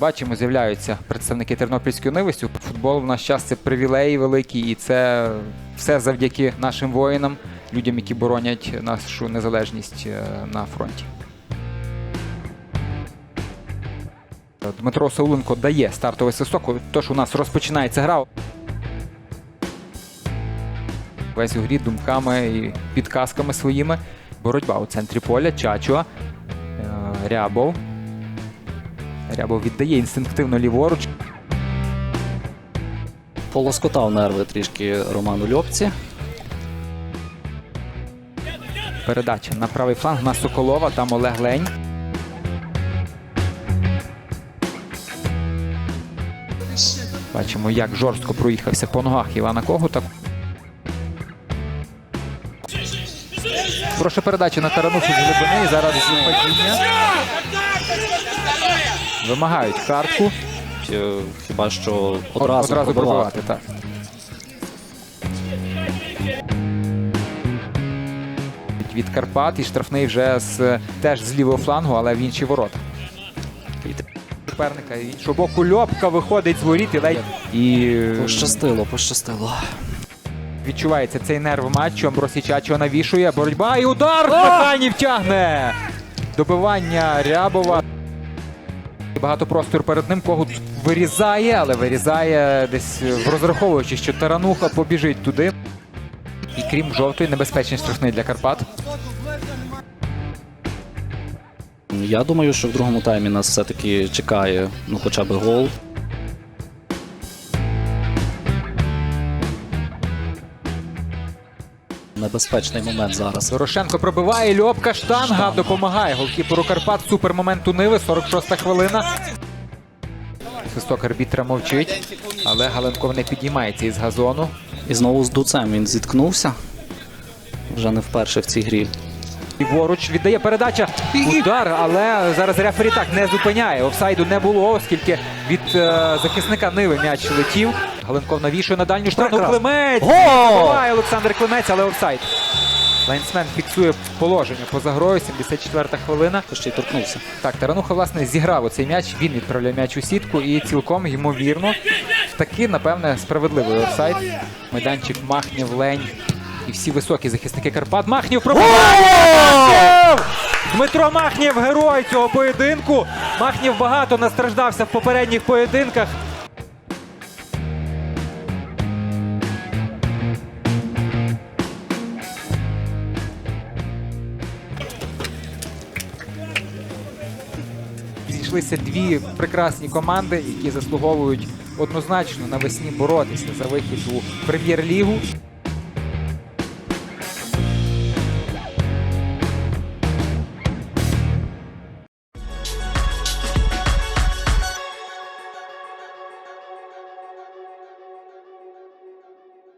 бачимо, з'являються представники Тернопільської Нивисті. Футбол в наш час це привілеї великі, і це все завдяки нашим воїнам, людям, які боронять нашу незалежність е, на фронті. Дмитро Сауленко дає стартовий свисток, тож у нас розпочинається гра. Весь у грі думками і підказками своїми. Боротьба у центрі поля. Чачуа. Е, Рябов. Рябов віддає інстинктивно ліворуч. Полоскотав нерви трішки Роману Льопці. Передача на правий фланг на Соколова. Там Олег Лень. Бачимо, як жорстко проїхався по ногах Івана Когута. Прошу передачу на Тарануху з глибини. І зараз падіння. Вимагають картку. Е, Хіба що Одразу, одразу, пробивати. Так. Від Карпат і штрафний вже з теж з лівого флангу, але в інші ворота. І Суперника і іншого боку Льопка виходить з воріт і ледь і Пощастило, пощастило. відчувається цей нерв матчу. Амбросій Чачо навішує. Боротьба і удар! Механів тягне! Добивання Рябова. Багато простору перед ним. Когут вирізає, але вирізає десь розраховуючи, що тарануха побіжить туди. І крім жовтої, небезпечний штрафний для Карпат. Я думаю, що в другому таймі нас все-таки чекає ну, хоча б гол. Небезпечний момент зараз. Дорошенко пробиває, Льопка штанга Штанга. допомагає. Голкіперу Карпат. Супер момент у Ниви, 46-та хвилина. Свисток арбітра мовчить, але Галенков не підіймається із газону. І знову з дуцем він зіткнувся. Вже не вперше в цій грі. Ліворуч віддає передача. Удар, але зараз рефері так не зупиняє. Офсайду не було, оскільки від е, захисника Ниви м'яч летів. Галенков навішує на дальню штрафну. Климець! Забиває Олександр Климець, але офсайд. Лайнсмен фіксує положення поза грою. 74-та хвилина. То ще й торкнувся. Так, Тарануха, власне, зіграв оцей м'яч. Він відправляє м'яч у сітку і цілком ймовірно. Таки, напевне, справедливий офсайд. Майданчик Махнів, Лень і всі високі захисники Карпат. Махнів пробиває! Дмитро Махнів герой цього поєдинку. Махнів багато настраждався в попередніх поєдинках. Зійшлися дві прекрасні команди, які заслуговують однозначно навесні боротися за вихід у прем'єр-лігу.